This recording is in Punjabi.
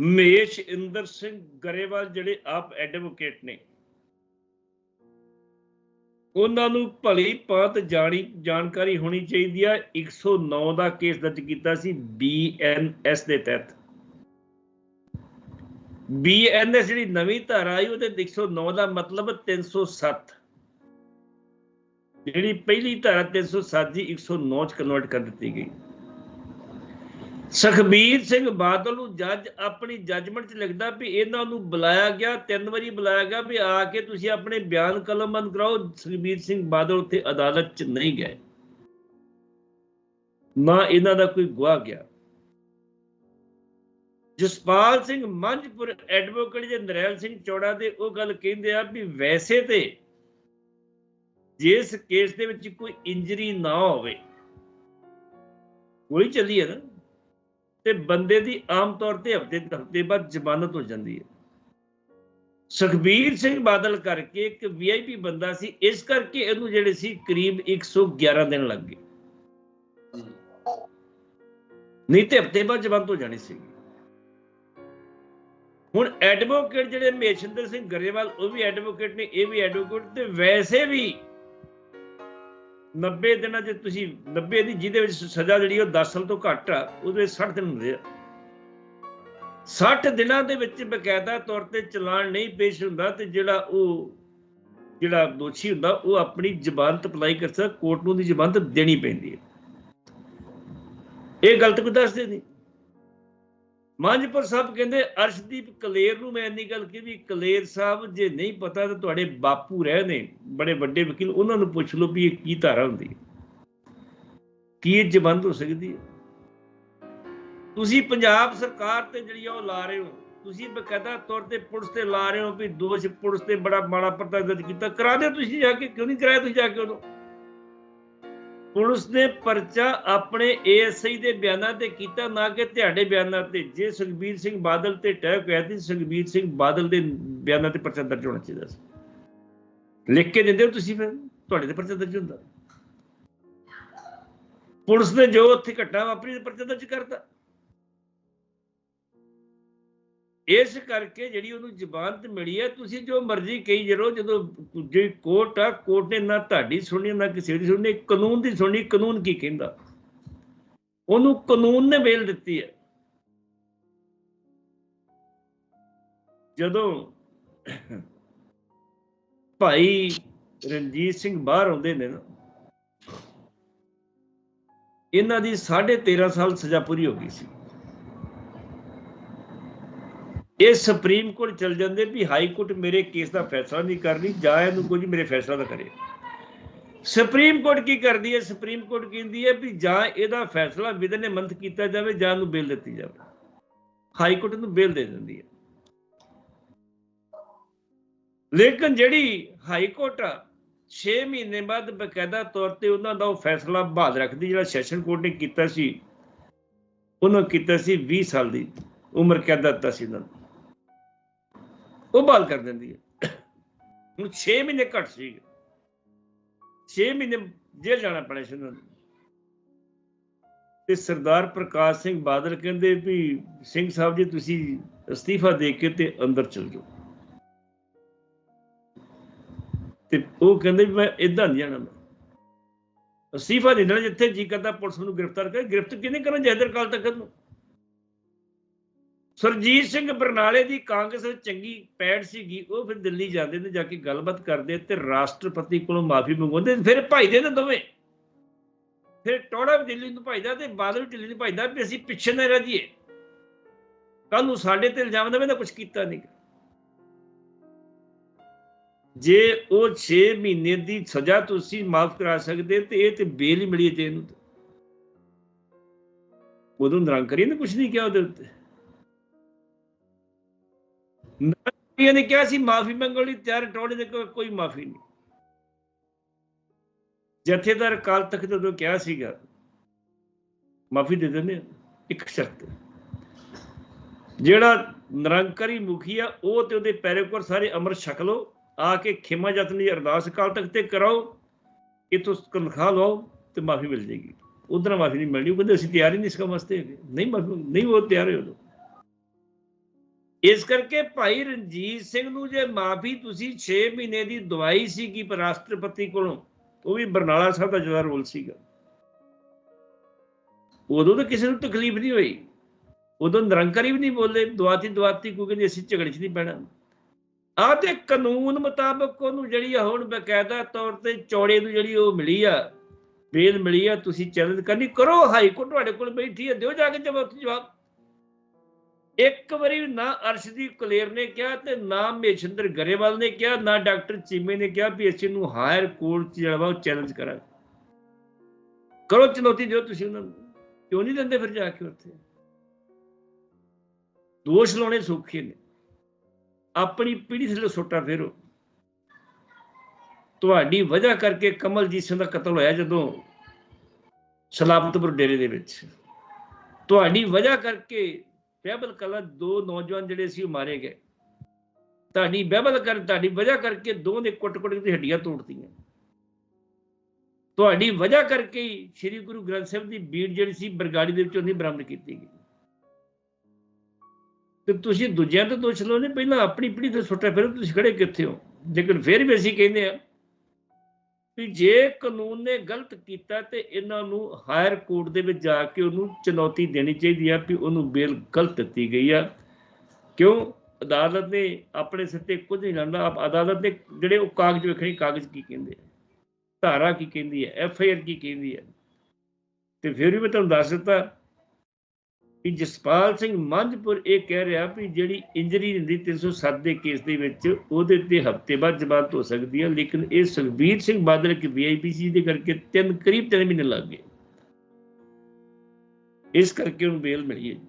ਮੇਸ਼ ਇੰਦਰ ਸਿੰਘ ਗਰੇਵਾਲ ਜਿਹੜੇ ਆਪ ਐਡਵੋਕੇਟ ਨੇ। ਉਹਨਾਂ ਨੂੰ ਭਲੀ ਭਾਂਤ ਜਾਣੀ, ਜਾਣਕਾਰੀ ਹੋਣੀ ਚਾਹੀਦੀ ਆ। 109 ਦਾ ਕੇਸ ਦਰਜ ਕੀਤਾ ਸੀ ਬੀਐਨਐਸ ਦੇ ਤਹਿਤ। ਬੀਐਨਐਸ ਜਿਹੜੀ ਨਵੀਂ ਧਾਰਾ ਆਈ, ਉਹਦੇ 109 ਦਾ ਮਤਲਬ 307 ਜਿਹੜੀ ਪਹਿਲੀ ਧਾਰਾ 307 ਜੀ 109 ਚ ਕਨਵਰਟ ਕਰ ਦਿੱਤੀ ਗਈ। ਸੁਖਬੀਰ ਸਿੰਘ ਬਾਦਲ ਨੂੰ ਜੱਜ ਆਪਣੀ ਜੱਜਮੈਂਟ 'ਚ ਲਿਖਦਾ ਵੀ ਇਹਨਾਂ ਨੂੰ ਬੁਲਾਇਆ ਗਿਆ, ਤਿੰਨ ਵਾਰੀ ਬੁਲਾਇਆ ਗਿਆ ਵੀ ਆ ਕੇ ਤੁਸੀਂ ਆਪਣੇ ਬਿਆਨ ਕਲਮਬੰਦ ਕਰਾਓ, ਸੁਖਬੀਰ ਸਿੰਘ ਬਾਦਲ ਉੱਥੇ ਅਦਾਲਤ 'ਚ ਨਹੀਂ ਗਏ। ਨਾ ਇਹਨਾਂ ਦਾ ਕੋਈ ਗਵਾਹ ਗਿਆ। ਜਸਪਾਲ ਸਿੰਘ ਮੰਝਪੁਰ ਐਡਵੋਕੇਟ ਜੇ ਨਰੈਲ ਸਿੰਘ ਚੌੜਾ ਦੇ ਉਹ ਗੱਲ ਕਹਿੰਦੇ ਆ ਵੀ ਵੈਸੇ ਤੇ ਜਿਸ ਕੇਸ ਦੇ ਵਿੱਚ ਕੋਈ ਇੰਜਰੀ ਨਾ ਹੋਵੇ ਗੋਲੀ ਚੱਲੀ ਹੈ ਨਾ। ਤੇ ਬੰਦੇ ਦੀ ਆਮ ਤੌਰ ਤੇ ਹਫ਼ਤੇ ਹਫ਼ਤੇ ਬਾਅਦ ਜ਼ਮਾਨਤ ਹੋ ਜਾਂਦੀ ਹੈ। ਸੁਖਬੀਰ ਸਿੰਘ ਬਾਦਲ ਕਰਕੇ ਇੱਕ ਵੀਆਈਪੀ ਬੰਦਾ ਸੀ, ਇਸ ਕਰਕੇ ਇਹਨੂੰ ਜਿਹੜੇ ਸੀ ਕਰੀਬ 111 ਦਿਨ ਲੱਗ ਗਏ। ਨਹੀਂ ਤੇ ਹਫ਼ਤੇ ਬਾਅਦ ਜ਼ਮਾਨਤ ਹੋ ਜਾਣੀ ਸੀ। ਹੁਣ ਐਡਵੋਕੇਟ ਜਿਹੜੇ ਮੇਸ਼ਿੰਦਰ ਸਿੰਘ ਗਰੇਵਾਲ, ਉਹ ਵੀ ਐਡਵੋਕੇਟ ਨੇ, ਇਹ ਵੀ ਐਡਵੋਕੇਟ ਤੇ ਵੈਸੇ ਵੀ 90 ਦਿਨਾਂ ਚ ਤੁਸੀਂ 90 ਦੀ ਜਿਹਦੇ ਵਿੱਚ ਸਜ਼ਾ ਜਿਹੜੀ ਉਹ 10 ਸਾਲ ਤੋਂ ਘੱਟ ਆ, ਉਹਦੇ ਵਿੱਚ 60 ਦਿਨ ਹੁੰਦੇ ਆ। 60 ਦਿਨਾਂ ਦੇ ਵਿੱਚ ਬਕਾਇਦਾ ਤੌਰ ਤੇ ਚਲਾਨ ਨਹੀਂ ਪੇਸ਼ ਹੁੰਦਾ ਤੇ ਜਿਹੜਾ ਉਹ, ਜਿਹੜਾ ਦੋਸ਼ੀ ਹੁੰਦਾ, ਉਹ ਆਪਣੀ ਜ਼ਮਾਨਤ ਅਪਲਾਈ ਕਰ ਸਕਦਾ, ਕੋਰਟ ਨੂੰ ਦੀ ਜ਼ਮਾਨਤ ਦੇਣੀ ਪੈਂਦੀ ਹੈ। ਇਹ ਗਲਤ ਕੋਈ ਦੱਸਦੇ ਨਹੀਂ। ਮਾਂਜਪੁਰ ਸਾਹਿਬ ਕਹਿੰਦੇ, ਅਰਸ਼ਦੀਪ ਕਲੇਰ ਨੂੰ ਮੈਂ ਇੰਨੀ ਗੱਲ ਕਹੀ ਵੀ ਕਲੇਰ ਸਾਹਿਬ ਜੇ ਨਹੀਂ ਪਤਾ ਤਾਂ ਤੁਹਾਡੇ ਬਾਪੂ ਰਹੇ ਨੇ, ਬੜੇ ਵੱਡੇ ਵਕੀਲ, ਉਹਨਾਂ ਨੂੰ ਪੁੱਛ ਲਓ ਵੀ ਇਹ ਕੀ ਧਾਰਾ ਹੁੰਦੀ ਹੈ। ਕੀ ਇਹ ਜ਼ਬੰਦ ਹੋ ਸਕਦੀ ਹੈ? ਤੁਸੀਂ ਪੰਜਾਬ ਸਰਕਾਰ ਤੇ ਜਿਹੜੀ ਆ ਉਹ ਲਾ ਰਹੇ ਹੋ। ਤੁਸੀਂ ਬਕਾਇਦਾ ਤੌਰ ਤੇ ਪੁਲਿਸ ਤੇ ਲਾ ਰਹੇ ਹੋ ਵੀ ਦੋਸ਼ ਪੁਲਿਸ ਤੇ ਬੜਾ ਮਾੜਾ ਪਰਚਾ ਦਰਜ ਕੀਤਾ। ਕਰਾ ਦਿਓ ਤੁਸੀਂ ਜਾ ਕੇ, ਕਿਉਂ ਨਹੀਂ ਕਰਾਇਆ ਤੁਸੀਂ ਜਾ ਕੇ ਉਦੋਂ? ਪੁਲਿਸ ਨੇ ਪਰਚਾ ਆਪਣੇ ਏਐਸਆਈ ਦੇ ਬਿਆਨਾਂ ਤੇ ਕੀਤਾ, ਨਾ ਕਿ ਤੁਹਾਡੇ ਬਿਆਨਾਂ ਤੇ। ਜੇ ਸੁਖਬੀਰ ਸਿੰਘ ਬਾਦਲ ਤੇ ਟੈਕ ਹੋਇਆ ਸੀ, ਸੁਖਬੀਰ ਸਿੰਘ ਬਾਦਲ ਦੇ ਬਿਆਨਾਂ ਤੇ ਪਰਚਾ ਦਰਜ ਹੋਣਾ ਚਾਹੀਦਾ ਸੀ। ਲਿਖ ਕੇ ਦਿੰਦੇ ਹੋ ਤੁਸੀਂ ਫਿਰ? ਤੁਹਾਡੇ ਤੇ ਪਰਚਾ ਦਰਜ ਹੁੰਦਾ। ਪੁਲਿਸ ਨੇ ਜੋ ਉੱਥੇ ਘਟਨਾ ਵਾਪਰੀ ਤੇ ਪਰਚਾ ਦਰਜ ਕਰਤਾ। ਇਸ ਕਰਕੇ ਜਿਹੜੀ ਉਹਨੂੰ ਜ਼ਬਾਨਤ ਮਿਲੀ ਹੈ, ਤੁਸੀਂ ਜੋ ਮਰਜ਼ੀ ਕਹੀ ਜਰੋ ਜਦੋਂ ਜੇ ਕੋਰਟ ਆ, ਕੋਰਟ ਨੇ ਨਾ ਤੁਹਾਡੀ ਸੁਣੀ ਨਾ ਕਿਸੇ ਦੀ ਸੁਣੀ ਕਾਨੂੰਨ ਦੀ ਸੁਣੀ ਕਾਨੂੰਨ ਕੀ ਕਹਿੰਦਾ? ਉਹਨੂੰ ਕਾਨੂੰਨ ਨੇ ਬੇਲ ਦਿੱਤੀ ਹੈ। ਜਦੋਂ ਭਾਈ ਰਣਜੀਤ ਸਿੰਘ ਬਾਹਰ ਆਉਂਦੇ ਨੇ ਨਾ, ਇਹਨਾਂ ਦੀ 13.5 ਸਾਲ ਸਜ਼ਾ ਪੂਰੀ ਹੋ ਗਈ ਸੀ। ਇਹ ਸੁਪਰੀਮ ਕੋਰਟ ਚਲ ਜਾਂਦੇ ਵੀ ਹਾਈ ਕੋਰਟ ਮੇਰੇ ਕੇਸ ਦਾ ਫੈਸਲਾ ਨਹੀਂ ਕਰਨੀ ਜਾਂ ਇਹਨੂੰ ਕੁਝ ਮੇਰੇ ਫੈਸਲਾ ਦਾ ਕਰੇ। ਸੁਪਰੀਮ ਕੋਰਟ ਕੀ ਕਰਦੀ ਹੈ? ਸੁਪਰੀਮ ਕੋਰਟ ਕਹਿੰਦੀ ਹੈ ਵੀ ਜਾਂ ਇਹਦਾ ਫੈਸਲਾ ਵਿਦਨ ਨੇ ਮੰਥ ਕੀਤਾ ਜਾਵੇ ਜਾਂ ਨੂੰ ਬੇਲ ਦਿੱਤੀ ਜਾਵੇ। ਹਾਈ ਕੋਰਟ ਨੂੰ ਬੇਲ ਦੇ ਦਿੰਦੀ ਹੈ। ਲੇਕਿਨ ਜਿਹੜੀ ਹਾਈ ਕੋਰਟ 6 ਮਹੀਨੇ ਬਾਅਦ ਬਕਾਇਦਾ ਤੌਰ ਤੇ ਉਹਨਾਂ ਦਾ ਉਹ ਫੈਸਲਾ ਬਹਾਲ ਰੱਖਦੀ, ਜਿਹੜਾ ਸੈਸ਼ਨ ਕੋਰਟ ਨੇ ਕੀਤਾ ਸੀ, ਉਹਨਾਂ ਕੀਤਾ ਸੀ 20 ਸਾਲ ਦੀ ਉਮਰ ਕੈਦ ਦਿੱਤਾ ਸੀ ਉਹਨਾਂ ਨੂੰ। ਉਹ ਬਹਾਲ ਕਰ ਦਿੰਦੀ ਹੈ। ਹੁਣ 6 ਮਹੀਨੇ ਘੱਟ ਸੀ। 6 ਮਹੀਨੇ ਜੇਲ੍ਹ ਜਾਣਾ ਪੈਣਾ ਸੀ ਉਹਨਾਂ ਨੂੰ। ਤੇ ਸਰਦਾਰ ਪ੍ਰਕਾਸ਼ ਸਿੰਘ ਬਾਦਲ ਕਹਿੰਦੇ ਵੀ, ਸਿੰਘ ਸਾਹਿਬ ਜੀ, ਤੁਸੀਂ ਅਸਤੀਫਾ ਦੇ ਕੇ ਤੇ ਅੰਦਰ ਚਲ ਜਾਓ। ਤੇ ਉਹ ਕਹਿੰਦੇ ਵੀ ਮੈਂ ਇਦਾਂ ਨਹੀਂ ਜਾਣਾ। ਮੈਂ ਅਸਤੀਫਾ ਦੇਣਾ ਜਿੱਥੇ ਜੀ ਕਰਦਾ ਪੁਲਿਸ ਨੂੰ ਗ੍ਰਿਫਤਾਰ ਕਰੇ। ਗ੍ਰਿਫਤ ਕਿਹਨੇ ਕਰਨਾ? ਜੈਦਰ ਕਾਲ ਤੱਕ ਨੂੰ। ਸਰਜੀਤ ਸਿੰਘ ਬਰਨਾਲੇ ਦੀ ਕਾਂਗਰਸ ਵਿੱਚ ਚੰਗੀ ਪੈੜ ਸੀਗੀ, ਉਹ ਫਿਰ ਦਿੱਲੀ ਜਾਂਦੇ ਨੇ, ਜਾ ਕੇ ਗੱਲਬਾਤ ਕਰਦੇ ਤੇ ਰਾਸ਼ਟਰਪਤੀ ਕੋਲੋਂ ਮਾਫੀ ਮੰਗਵਾਉਂਦੇ ਫਿਰ ਭਾਈਦੇ ਨੇ ਦੋਵੇਂ। ਫਿਰ ਟੋੜਾ ਵੀ ਦਿੱਲੀ ਨੂੰ ਭਾਈਦਾ ਤੇ ਬਾਦਲ ਵੀ ਦਿੱਲੀ ਨੂੰ ਭਾਈਦਾ ਵੀ ਅਸੀਂ ਪਿੱਛੇ ਨਾ ਰਹਿ ਜਾਈਏ। ਕੱਲ ਨੂੰ ਸਾਡੇ ਤੇ ਇਲਜ਼ਾਮ ਦੇਵੇ ਨਾ ਕੁਝ ਕੀਤਾ ਨਹੀਂ ਜੇ ਉਹ 6 ਮਹੀਨੇ ਦੀ ਸਜ਼ਾ ਤੁਸੀਂ ਮਾਫ ਕਰਾ ਸਕਦੇ ਤੇ ਇਹ ਤੇ ਬੇਲ ਹੀ ਮਿਲੀ ਜੇ ਇਹਨੂੰ ਉਦੋਂ ਨਿਰੰਕਰੀ ਨੇ ਕੁਝ ਨਹੀਂ ਕਿਹਾ ਉਹਦੇ ਉੱਤੇ। ਨਿਰੰਕਰੀ ਨੇ ਕਿਹਾ ਸੀ ਮਾਫੀ ਮੰਗਣ ਲਈ ਤਿਆਰ ਟੋੜੇ ਦੇ ਕੋਈ ਮਾਫੀ ਨਹੀਂ। ਜਥੇਦਾਰ ਕਾਲ ਤਖਤ ਜਦੋਂ ਕਿਹਾ ਸੀਗਾ, ਮਾਫੀ ਦੇ ਦਿੰਦੇ ਇੱਕ ਸ਼ਰਤ। ਜਿਹੜਾ ਨਿਰੰਕਾਰੀ ਮੁਖੀ ਆ, ਉਹ ਤੇ ਉਹਦੇ ਪੈਰੇਕੋਰ ਸਾਰੇ ਅਮਰ ਛਕ ਲਓ, ਆ ਕੇ ਖਿਮਾ ਯਤਨ ਦੀ ਅਰਦਾਸ ਕਾਲ ਤੱਕ ਤੇ ਕਰਾਓ ਇਤੋਂ ਤਨਖਾਹ ਲਓ ਤੇ ਮਾਫੀ ਮਿਲ ਜੇਗੀ ਉਧਰ ਮਾਫੀ ਨਹੀਂ ਮਿਲਣੀ, ਉਹ ਕਹਿੰਦੇ ਅਸੀਂ ਤਿਆਰ ਹੀ ਨਹੀਂ ਇਸ ਕੰਮ ਵਾਸਤੇ ਹੈਗੇ। ਨਹੀਂ ਨਹੀਂ ਉਹ ਤਿਆਰ ਹੋਏ ਉਦੋਂ। ਇਸ ਕਰਕੇ ਭਾਈ ਰਣਜੀਤ ਸਿੰਘ ਨੂੰ ਜੇ ਮਾਫੀ ਤੁਸੀਂ 6 ਮਹੀਨੇ ਦੀ ਦਵਾਈ ਸੀ ਕਿ ਰਾਸ਼ਟਰਪਤੀ ਕੋਲੋਂ, ਉਹ ਵੀ ਬਰਨਾਲਾ ਸਾਹਿਬ ਦਾ ਜਿਹੜਾ ਰੋਲ ਸੀਗਾ। ਉਦੋਂ ਤਾਂ ਕਿਸੇ ਨੂੰ ਤਕਲੀਫ ਨਹੀਂ ਹੋਈ। ਉਦੋਂ ਨਿਰੰਕਾਰੀ ਵੀ ਨਹੀਂ ਬੋਲੇ, ਦੁਆਤੀ ਦੁਆਤੀ ਕੋਈ ਕਹਿੰਦੇ ਅਸੀਂ ਝਗੜੇ 'ਚ ਨਹੀਂ ਪੈਣਾ। ਆਹ ਤੇ ਕਾਨੂੰਨ ਮੁਤਾਬਕ ਉਹਨੂੰ ਜਿਹੜੀ ਆ ਹੁਣ ਬਕਾਇਦਾ ਤੌਰ ਤੇ ਚੌੜੇ ਨੂੰ ਜਿਹੜੀ ਉਹ ਮਿਲੀ ਆ ਬੇਲ ਮਿਲੀ ਆ, ਤੁਸੀਂ ਚੈਲੰਜ ਕਰਨੀ, ਕਰੋ ਹਾਈ ਕੋਰਟ ਤੁਹਾਡੇ ਕੋਲ ਬੈਠੀ ਹੈ ਦਿਓ ਜਾ ਕੇ ਜਵਾਬ ਜਵਾਬ। ਇੱਕ ਵਾਰੀ ਨਾ ਅਰਸ਼ਦੀਪ ਕਲੇਰ ਨੇ ਕਿਹਾ ਤੇ ਨਾ ਮੇਸ਼ਿੰਦਰ ਗਰੇਵਾਲ ਨੇ ਕਿਹਾ, ਨਾ ਡਾਕਟਰ ਚੀਮੇ ਨੇ ਕਿਹਾ ਵੀ ਅਸੀਂ ਨੂੰ ਹਾਇਰ ਕੋਰਟ ਜਿਹੜਾ ਵਾ ਉਹ ਚੈਲੰਜ ਕਰਾਂਗੇ। ਕਰੋ ਚੁਣੌਤੀ ਦਿਓ ਤੁਸੀਂ ਉਹਨਾਂ ਨੂੰ। ਕਿਉਂ ਨਹੀਂ ਦਿੰਦੇ ਫਿਰ ਜਾ ਕੇ ਉੱਥੇ? ਦੋਸ਼ ਲਾਉਣੇ ਸੌਖੇ ਨੇ। ਆਪਣੀ ਪੀੜੀ ਥੱਲੇ ਸੋਟਾ ਫੇਰੋ। ਤੁਹਾਡੀ ਵਜ੍ਹਾ ਕਰਕੇ ਕਮਲਜੀਤ ਸਿੰਘ ਦਾ ਕਤਲ ਹੋਇਆ ਜਦੋਂ ਸਲਾਮਤਪੁਰ ਡੇਰੇ ਦੇ ਵਿੱਚ। ਤੁਹਾਡੀ ਵਜ੍ਹਾ ਕਰਕੇ ਬਹਿਬਲ ਕਲਾ ਦੋ ਨੌਜਵਾਨ ਜਿਹੜੇ ਸੀ ਉਹ ਮਾਰੇ ਗਏ। ਤੁਹਾਡੀ ਬਹਿਬਲ ਕਰ ਤੁਹਾਡੀ ਵਜ੍ਹਾ ਕਰਕੇ ਦੋ ਦੇ ਕੁੱਟ-ਕੁੱਟ ਦੀ ਹੱਡੀਆਂ ਤੋੜਤੀਆਂ। ਤੁਹਾਡੀ ਵਜ੍ਹਾ ਕਰਕੇ ਹੀ ਸ੍ਰੀ ਗੁਰੂ ਗ੍ਰੰਥ ਸਾਹਿਬ ਦੀ ਬੀੜ ਜਿਹੜੀ ਸੀ ਬਰਗਾੜੀ ਦੇ ਵਿੱਚੋਂ ਨਹੀਂ ਬਰਾਮਦ ਕੀਤੀ ਗਈ। ਤੇ ਤੁਸੀਂ ਦੂਜਿਆਂ ਤੇ ਦੋਸ਼ ਲਾਉਂਦੇ, ਪਹਿਲਾਂ ਆਪਣੀ ਪੀੜੀ ਤੇ ਸੁੱਟਿਆ, ਫਿਰ ਤੁਸੀਂ ਖੜੇ ਕਿੱਥੇ ਹੋ? ਲੇਕਿਨ ਫਿਰ ਵੀ ਅਸੀਂ ਕਹਿੰਦੇ ਆ ਵੀ ਜੇ ਕਾਨੂੰਨ ਨੇ ਗਲਤ ਕੀਤਾ ਤੇ ਇਹਨਾਂ ਨੂੰ ਹਾਇਰ ਕੋਰਟ ਦੇ ਵਿੱਚ ਜਾ ਕੇ ਉਹਨੂੰ ਚੁਣੌਤੀ ਦੇਣੀ ਚਾਹੀਦੀ ਆ ਵੀ ਉਹਨੂੰ ਬੇਲ ਗਲਤ ਦਿੱਤੀ ਗਈ ਆ। ਕਿਉਂ? ਅਦਾਲਤ ਨੇ ਆਪਣੇ ਸਿਰ ਤੇ ਕੁਝ ਨਹੀਂ ਲੰਦਾ ਆਪ ਅਦਾਲਤ ਨੇ ਜਿਹੜੇ ਉਹ ਕਾਗਜ਼ ਵੇਖਣੇ, ਕਾਗਜ਼ ਕੀ ਕਹਿੰਦੇ ਆ? ਧਾਰਾ ਕੀ ਕਹਿੰਦੀ ਹੈ ਐਫ ਆਈ ਆਰ ਕੀ ਕਹਿੰਦੀ ਹੈ ਤੇ ਫਿਰ ਵੀ ਮੈਂ ਤੁਹਾਨੂੰ ਦੱਸ ਦਿੱਤਾ ਕਿ ਜਸਪਾਲ ਸਿੰਘ ਮੰਝਪੁਰ ਇਹ ਕਹਿ ਰਿਹਾ ਵੀ ਜਿਹੜੀ ਇੰਜਰੀ ਹੁੰਦੀ 307 ਦੇ ਕੇਸ ਦੇ ਵਿੱਚ, ਉਹਦੇ ਤੇ ਹਫ਼ਤੇ ਬਾਅਦ ਜ਼ਮਾਨਤ ਹੋ ਸਕਦੀ ਹੈ, ਲੇਕਿਨ ਇਹ ਸੁਖਬੀਰ ਸਿੰਘ ਬਾਦਲ ਕਿ ਵੀਆਈਪੀ ਸੀ ਦੇ ਕਰਕੇ ਤਿੰਨ, ਕਰੀਬ ਤਿੰਨ ਮਹੀਨੇ ਲੱਗ ਗਏ। ਇਸ ਕਰਕੇ ਉਹਨੂੰ ਬੇਲ ਮਿਲੀ ਹੈ